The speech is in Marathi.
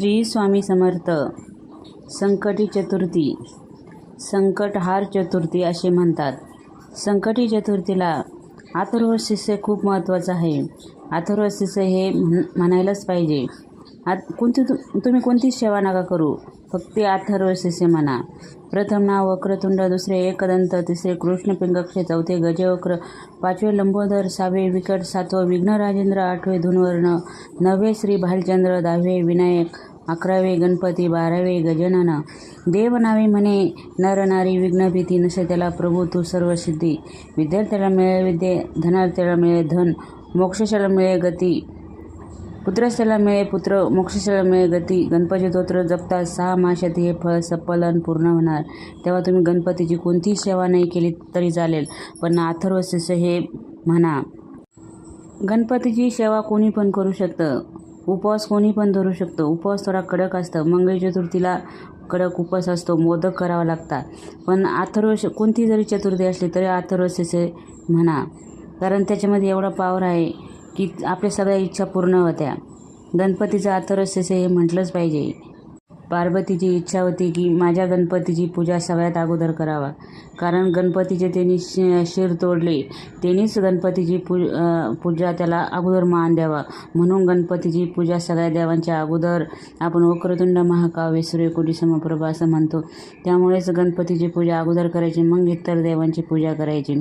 श्री स्वामी समर्थ. संकटी चतुर्थी. संकटहार चतुर्थी असे म्हणतात. संकटी चतुर्थीला अथर्व शिष्य खूप महत्त्वाचं आहे. अथर्व शिष्य हे म्हण म्हणायलाच पाहिजे. आत कोणती तु तुम्ही कोणतीच सेवा नका करू. फक्त अथर्व शिष्य म्हणा. प्रथम नाव वक्रतुंड दुसरे एकदंत तिसरे कृष्णपिंगक्ष चौथे गजवक्र पाचवे लंबोदर सहावे विकट सातवं विघ्न राजेंद्र आठवे धुनवर्ण नववे श्री भालचंद्र दहावे विनायक अकरावे गणपती बारावे गजानन. देवनावे म्हणे नर नारी विघ्नभीती नसे त्याला प्रभू तू सर्व सिद्धी. विद्यार्थ्याला मिळे विद्ये धनार्थ्याला मिळे धन. मोक्षशाला मिळे गती. पुत्रस्थला मिळे पुत्र मोक्षस्थला मिळे गती गणपती स्तोत्र जपता सहा माशात हे फळ सफलन पूर्ण होणार. तेव्हा तुम्ही गणपतीची कोणतीही सेवा नाही केली तरी चालेल पण अथर्व शिष्य हे म्हणा. गणपतीची सेवा कोणी पण करू शकतं. उपवास कोणी पण धरू शकतो. उपवास थोडा कडक असतं. मंगळ चतुर्थीला कडक उपवास असतो. मोदक करावा लागतात पण अथर्व कोणती जरी चतुर्थी असली तरी अथर्व शिष्य म्हणा. कारण त्याच्यामध्ये एवढा पावर आहे. की आपल्या सगळ्या इच्छा पूर्ण होत्या. गणपतीचं अथर्व हे म्हटलंच पाहिजे. पार्वतीची इच्छा होती की माझ्या गणपतीची पूजा सगळ्यात अगोदर करावा. कारण गणपतीचे त्यांनी शि शिर तोडले. त्यांनीच गणपतीची पू पूजा त्याला अगोदर मान द्यावा. म्हणून गणपतीची पूजा सगळ्या देवांच्या अगोदर आपण वक्रतुंड महाकाव्य सूर्यकोटी समप्रभा असं म्हणतो. त्यामुळेच गणपतीची पूजा अगोदर करायची मग इतर देवांची पूजा करायची.